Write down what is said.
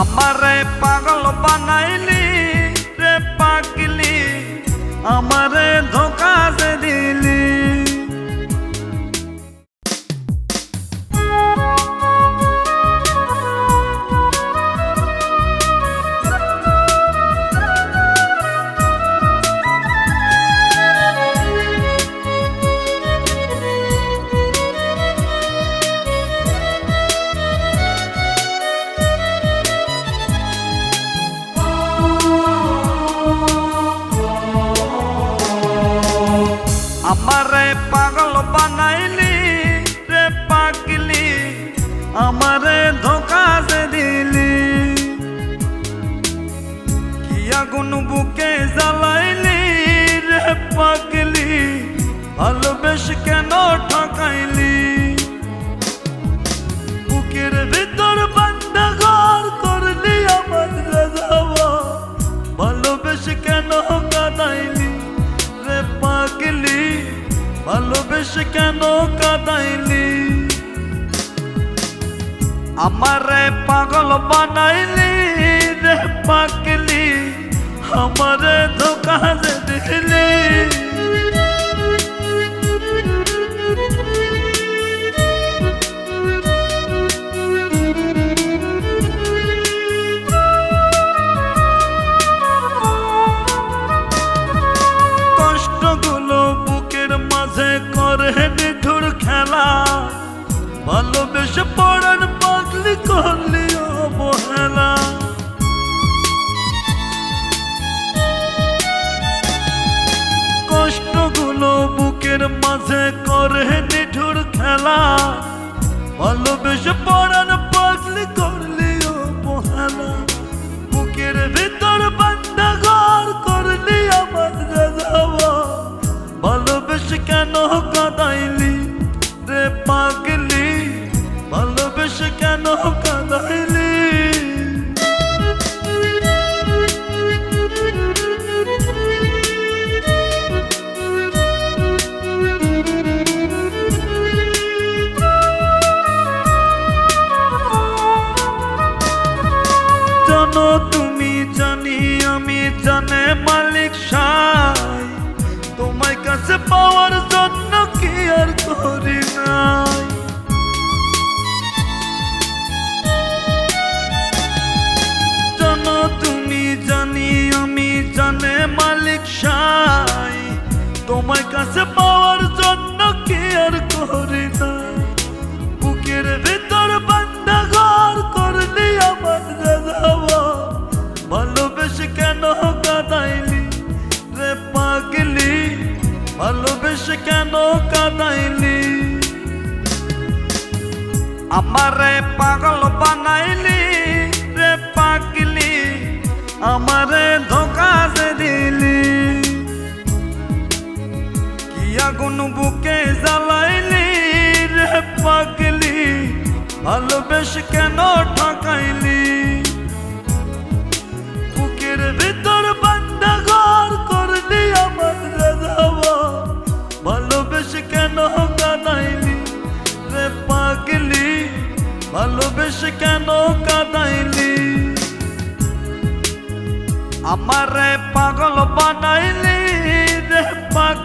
আমারে পাগল বানাইলি রে পাগলি। আমারে ধোকা পাগল বানাইলি, রে পাগলি, আমারে ধোকা দে দিলি। কি আগুন বুকে জ্বালাইলি, রে পাগলি, ভালোবেস ভালোবেস কেন কাদাইলি? আমারে পাগল বানাইলি রে পাকলি আমারে ধোকা দেখলি মাঝে করে নিঠুর খেলা ভালোবেসে পড়ার পাগলি করলি অবহেলা। কষ্টগুলো বুকের মাঝে করে নিঠুর খেলা ভালোবেসে পড়ার পাগলি করলি জানো তুমি জানি আমি জানে মালিক সাই। তোমার কাছে পাওয়ার জন্য কি আর করি নাই? জানো মালিক কাছে পাওয়ার জন্য কি আর করি বুকের ভিতর ভালোবেসে কেন কাদাইলি? আমারে পাগল বানাইলি, রে পাগলি, আমারে ধোকা দিলি। কি আগুন বুকে জ্বালাইলি, রে পাগলি? ভালোবেস কেন ঠকাইলি ভালোবেস কেন কাদাইলি? আমারে পাগল বানাইলি রে পাগলি।